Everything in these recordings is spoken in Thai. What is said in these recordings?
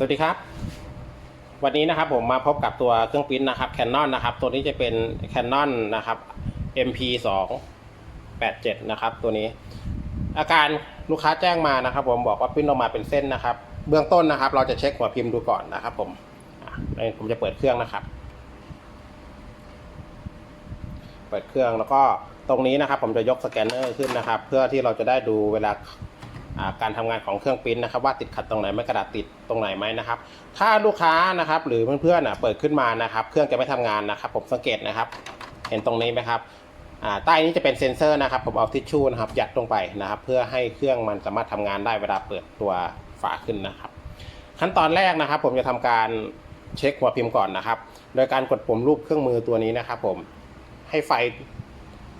สวัสดีครับ วันนี้นะครับผมมาพบกับตัวเครื่องปริ้นนะครับ Canon นะครับ ตัวนี้จะเป็น Canon นะครับ MP 2 8 7นะครับ ตัวนี้ อาการลูกค้าแจ้งมานะครับ ผมบอกว่าปริ้นออกมาเป็นเส้นนะครับ เบื้องต้นนะครับ เราจะเช็คหัวพิมพ์ดูก่อนนะครับ ผมผมจะเปิดเครื่องนะครับ เปิดเครื่องแล้วก็ตรงนี้นะครับ ผมจะยกสแกนเนอร์ขึ้นนะครับ เพื่อที่เราจะได้ดูเวลา การทำงานของเครื่องปริ้นนะครับว่าติดขัดตรงไหนไม่กระดาษติดตรงไหนไหมนะครับ ถ้าลูกค้านะครับหรือเพื่อนๆเปิดขึ้นมานะครับ เครื่องจะไม่ทำงานนะครับ ผมสังเกตนะครับ เห็นตรงนี้ไหมครับใต้นี้จะเป็นเซ็นเซอร์นะครับ ผมเอาทิชชู่นะครับยัดลงไปนะครับ เพื่อให้เครื่องมันสามารถทำงานได้เวลาเปิดตัวฝาขึ้นนะครับ ขั้นตอนแรกนะครับ ผมจะทำการเช็คหัวพิมพ์ก่อนนะครับ โดยการกดปุ่มรูปเครื่องมือตัวนี้นะครับ ผมให้ไฟ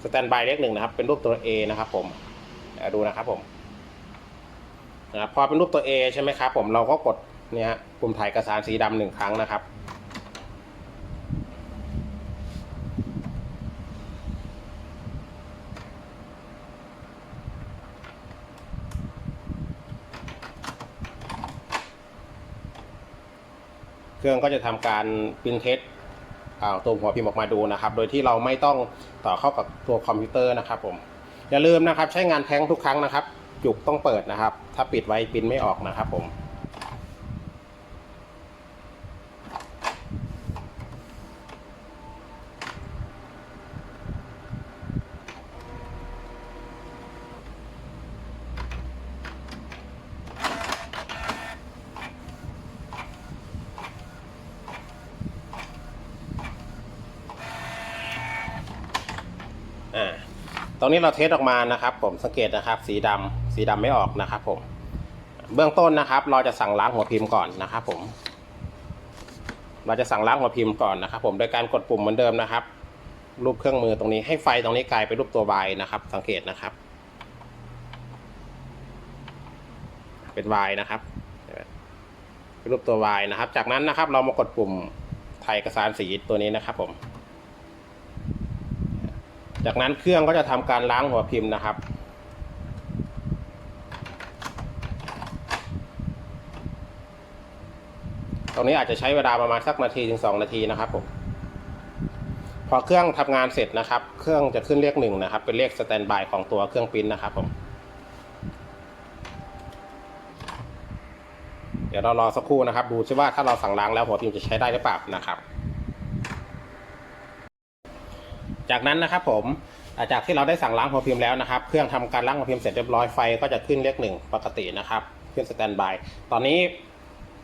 สแตนบายเลขหนึ่งนะครับ เป็นรูปตัว A นะครับ ผมดูนะครับผม นะพอเป็นรูปตัว A ใช่ไหมครับผมเราก็กดเนี่ยปุ่มถ่ายเอกสารสีดำหนึ่งครั้งนะครับ เครื่องก็จะทำการปรินเทสอ่าตัวหัวพิมพ์ออกมาดูนะครับ โดยที่เราไม่ต้องต่อเข้ากับตัวคอมพิวเตอร์นะครับผมอย่าลืมนะครับใช้งานแท้งทุกครั้งนะครับ จุกต้องเปิดนะครับ ถ้าปิดไว้ปรินไม่ออกนะครับผมอ่าตรงนี้เราเทสออกมานะครับ ผมสังเกตนะครับ สีดำ สีดำไม่ออกนะครับผม เบื้องต้นนะครับ เราจะสั่งล้างหัวพิมพ์ก่อนนะครับผม เราจะสั่งล้างหัวพิมพ์ก่อนนะครับ ผมโดยการกดปุ่มเหมือนเดิมนะครับ รูปเครื่องมือตรงนี้ให้ไฟตรงนี้กลายเป็นรูปตัว Y นะครับ สังเกตนะครับ เป็น Y นะครับเป็นรูปตัว Y นะครับ จากนั้นนะครับ เรามากดปุ่มถ่ายเอกสารสีตัวนี้นะครับ ผมจากนั้นเครื่องก็จะทำการล้างหัวพิมพ์นะครับ ตรงนี้อาจจะใช้เวลาประมาณสักนาทีถึงสองนาทีนะครับผมพอเครื่องทำงานเสร็จนะครับ เครื่องจะขึ้นเลขหนึ่งนะครับ เป็นเลขสแตนบายของตัวเครื่องปริ้นนะครับผมเดี๋ยวเรารอสักครู่นะครับ ดูซิว่าถ้าเราสั่งล้างแล้วหัวพิมพ์จะใช้ได้หรือเปล่านะครับ จากนั้นนะครับผมจากที่เราได้สั่งล้างหัวพิมพ์แล้วนะครับ เครื่องทำการล้างหัวพิมพ์เสร็จเรียบร้อยไฟก็จะขึ้นเลขหนึ่งปกตินะครับ ขึ้นสแตนบาย ตอนนี้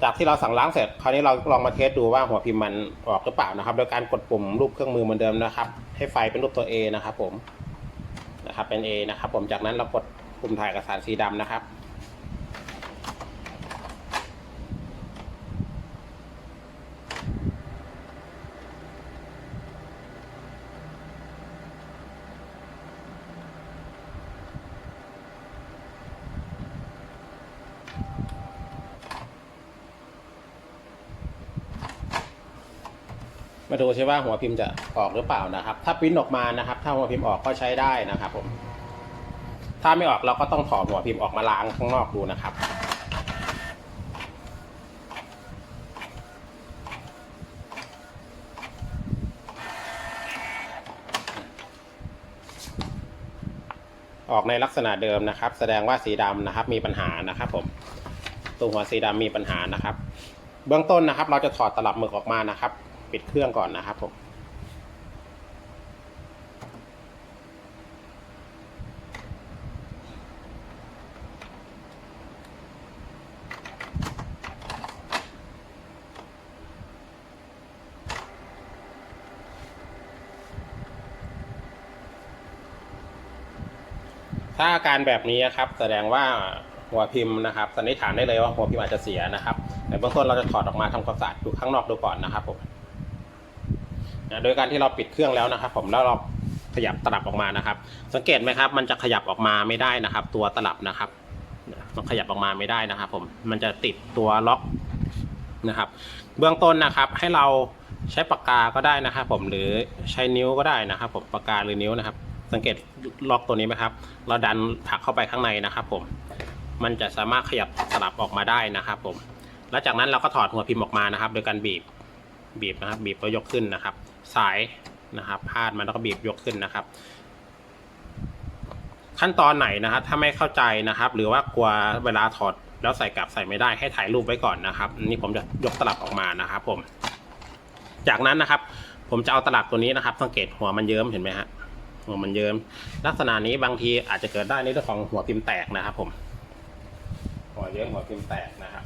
จากที่เราสั่งล้างเสร็จคราวนี้เราลองมาเทสดูว่าหัวพิมพ์มันออกหรือเปล่านะครับ โดยการกดปุ่มรูปเครื่องมือเหมือนเดิมนะครับ ให้ไฟเป็นรูปตัว A นะครับผมนะครับเป็น A นะครับ ผมจากนั้นเรากดปุ่มถ่ายเอกสารสีดำนะครับ มาดูใช่ว่าหัวพิมพ์จะออกหรือเปล่านะครับ ถ้าปริ้นออกมานะครับ ถ้าหัวพิมพ์ออกก็ใช้ได้นะครับผม ถ้าไม่ออกเราก็ต้องถอดหัวพิมพ์ออกมาล้างข้างนอกดูนะครับออกในลักษณะเดิมนะครับ แสดงว่าสีดำนะครับ มีปัญหานะครับ ผมตัวหัวสีดำมีปัญหานะครับ เบื้องต้นนะครับ เราจะถอดตลับหมึกออกมานะครับ ปิดเครื่องก่อนนะครับผมถ้าอาการแบบนี้นะครับแสดงว่าหัวพิมพ์นะครับสันนิษฐานได้เลยว่าหัวพิมพ์อาจจะเสียนะครับ แต่เบื้องต้นเราจะถอดออกมาทำความสะอาดดูข้างนอกดูก่อนนะครับผม โดยการที่เราปิดเครื่องแล้วนะครับ ผมแล้วเราขยับตลับออกมานะครับ สังเกตไหมครับ มันจะขยับออกมาไม่ได้นะครับ ตัวตลับนะครับ มันขยับออกมาไม่ได้นะครับ ผมมันจะติดตัวล็อกนะครับ เบื้องต้นนะครับให้เราใช้ปากกาก็ได้นะครับ ผมหรือใช้นิ้วก็ได้นะครับ ผมปากกาหรือนิ้วนะครับ สังเกตล็อกตัวนี้ไหมครับ เราดันผลักเข้าไปข้างในนะครับ ผมมันจะสามารถขยับสลับออกมาได้นะครับ ผม แล้วจากนั้นเราก็ถอดหัวพิมพ์ออกมานะครับ โดยการบีบบีบนะครับ บีบแล้วยกขึ้นนะครับ สายนะครับพาดมันแล้วก็บีบยกขึ้นนะครับ ขั้นตอนไหนนะครับ ถ้าไม่เข้าใจนะครับ หรือว่ากลัวเวลาถอดแล้วใส่กลับใส่ไม่ได้ให้ถ่ายรูปไว้ก่อนนะครับนนี่ผมจะยกตลับออกมานะครับ ผม จากนั้นนะครับ ผมจะเอาตลับตัวนี้นะครับ สังเกตหัวมันเยิ้มเห็นไหมฮะหัวมันเยิ้ม ลักษณะนี้บางทีอาจจะเกิดได้ในเรื่องของหัวพิมพ์แตกนะครับ ผม หัวเยิ้มหัวพิมพ์แตกนะครับ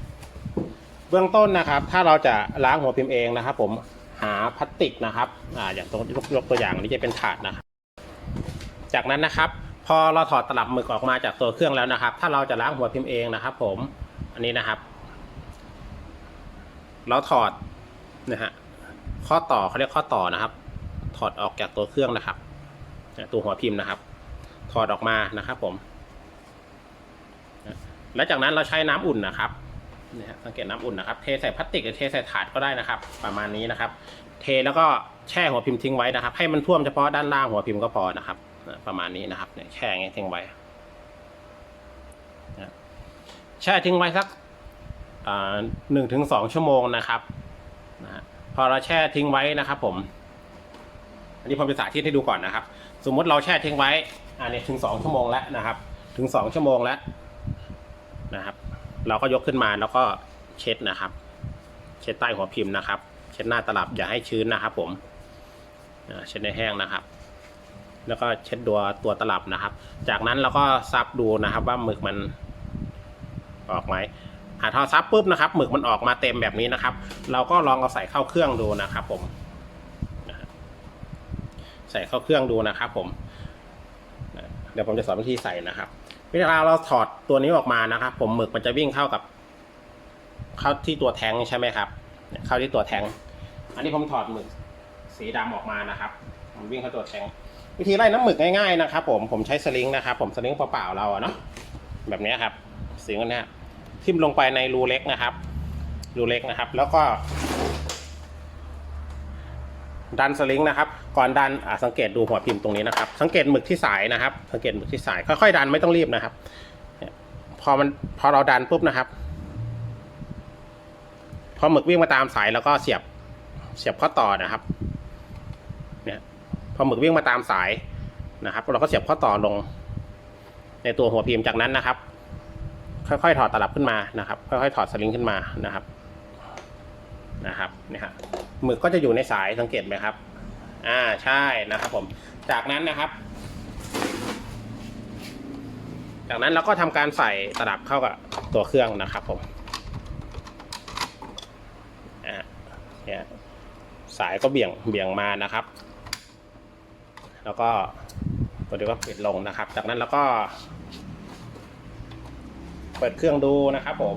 เบื้องต้นนะครับ ถ้าเราจะล้างหัวพิมพ์เองนะครับ ผม หาพลาสติกนะครับอ่าอย่างตัวยกตัวอย่างนี้จะเป็นถาดนะครับ จากนั้นนะครับ พอเราถอดตลับหมึกออกมาจากตัวเครื่องแล้วนะครับ ถ้าเราจะล้างหัวพิมพ์เองนะครับ ผมอันนี้นะครับ เราถอดนะฮะข้อต่อเขาเรียกข้อต่อนะครับ ถอดออกจากตัวเครื่องนะครับตัวหัวพิมพ์นะครับ ถอดออกมานะครับ ผม แล้วจากนั้นเราใช้น้ำอุ่นนะครับ นี่ฮะสังเกตน้ำอุ่นนะครับ เทใส่พลาสติกหรือเทใส่ถาดก็ได้นะครับ ประมาณนี้นะครับ เทแล้วก็แช่หัวพิมพ์ทิ้งไว้นะครับ ให้มันท่วมเฉพาะด้านล่างหัวพิมพ์ก็พอนะครับ ประมาณนี้นะครับแช่งเงี้ยทิ้งไว้แช่ทิ้งไว้สักหนึ่งถึงสองชั่วโมงนะครับนะพอเราแช่ทิ้งไว้นะครับผมอันนี้ผมจะสาธิตให้ดูก่อนนะครับ สมมติเราแช่ทิ้งไว้อันนี้ถึงสองชั่วโมงแล้วนะครับ ถึงสองชั่วโมงแล้วนะครับ เราก็ยกขึ้นมาแล้วก็เช็ดนะครับ เช็ดใต้หัวพิมพ์นะครับ เช็ดหน้าตลับอย่าให้ชื้นนะครับ ผมเช็ดในแห้งนะครับ แล้วก็เช็ดตัวตัวตลับนะครับ จากนั้นเราก็ซับดูนะครับ ว่าหมึกมันออกไหมหาทอซับปุ๊บนะครับหมึกมันออกมาเต็มแบบนี้นะครับ เราก็ลองเอาใส่เข้าเครื่องดูนะครับ ผมใส่เข้าเครื่องดูนะครับ ผม เดี๋ยวผมจะสอนวิธีใส่นะครับ เวลาเราถอดตัวนี้ออกมานะครับ ผมหมึกมันจะวิ่งเข้ากับ เข้าที่ตัวแทงใช่ไหมครับ เข้าที่ตัวแทง อันนี้ผมถอดหมึกสีดำออกมานะครับ มันวิ่งเข้าตัวแทง วิธีไล่น้ำหมึกง่ายๆนะครับ ผมผมใช้สลิงนะครับ ผมสลิงเปล่าๆเราอะเนาะแบบนี้ครับสีกันนี้ทิ่มลงไปในรูเล็กนะครับ รูเล็กนะครับ แล้วก็ ดันสลิงนะครับ ก่อนดันอะสังเกตดูหัวพิมพ์ตรงนี้นะครับ สังเกตหมึกที่สายนะครับ สังเกตหมึกที่สายค่อยๆดันไม่ต้องรีบนะครับเนี่ยพอมันพอเราดันปุ๊บนะครับ พอหมึกวิ่งมาตามสายแล้วก็เสียบเสียบข้อต่อนะครับ เนี่ยพอหมึกวิ่งมาตามสายนะครับ เราก็เสียบข้อต่อลง ในตัวหัวพิมพ์จากนั้นนะครับ ค่อยๆถอดตลับขึ้นมานะครับ ค่อยๆถอดสลิงขึ้นมานะครับนะครับเนี่ยครับหมึกก็จะอยู่ในสายสังเกตไหมครับ อ่าใช่นะครับผม จากนั้นนะครับ จากนั้นเราก็ทำการใส่ตลับเข้ากับตัวเครื่องนะครับผมอ่าเนี่ยสายก็เบี่ยงเบี่ยงมานะครับ แล้วก็ตัวเดียวก็ปิดลงนะครับ จากนั้นเราก็ เปิดเครื่องดูนะครับผม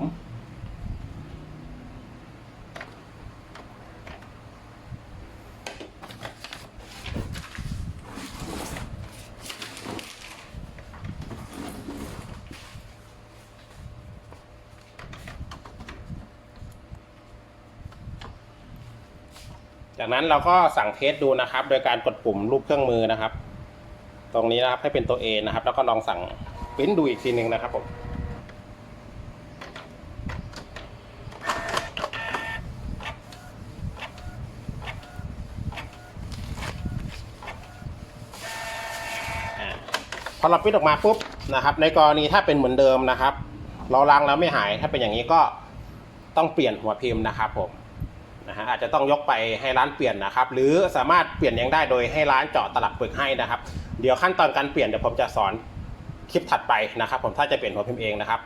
จากนั้นเราก็สั่งเทสดูนะครับ โดยการกดปุ่มรูปเครื่องมือนะครับ ตรงนี้นะครับให้เป็นตัว A นะครับ แล้วก็ลองสั่งปริ้นดูอีกทีหนึ่งนะครับผมอพอเราปิ้นออกมาปุ๊บนะครับ ในกรณีถ้าเป็นเหมือนเดิมนะครับ เราล้างแล้วไม่หายถ้าเป็นอย่างนี้ก็ต้องเปลี่ยนหัวพิมพ์นะครับผม นะฮะอาจจะต้องยกไปให้ร้านเปลี่ยนนะครับ หรือสามารถเปลี่ยนเองได้โดยให้ร้านเจาะตลับปึกให้นะครับ เดี๋ยวขั้นตอนการเปลี่ยนเดี๋ยวผมจะสอนคลิปถัดไปนะครับ ผมถ้าจะเปลี่ยนหัวพิมพ์เองนะครับ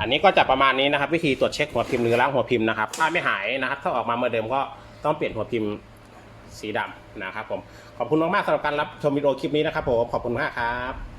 อันนี้ก็จะประมาณนี้นะครับ วิธีตรวจเช็คหัวพิมพ์หรือล้างหัวพิมพ์นะครับ ถ้าไม่หายนะครับ ถ้าออกมาเหมือนเดิมก็ต้องเปลี่ยนหัวพิมพ์สีดำนะครับผมขอบคุณมากๆสำหรับการรับชมวิดีโอคลิปนี้นะครับผมขอบคุณมากครับ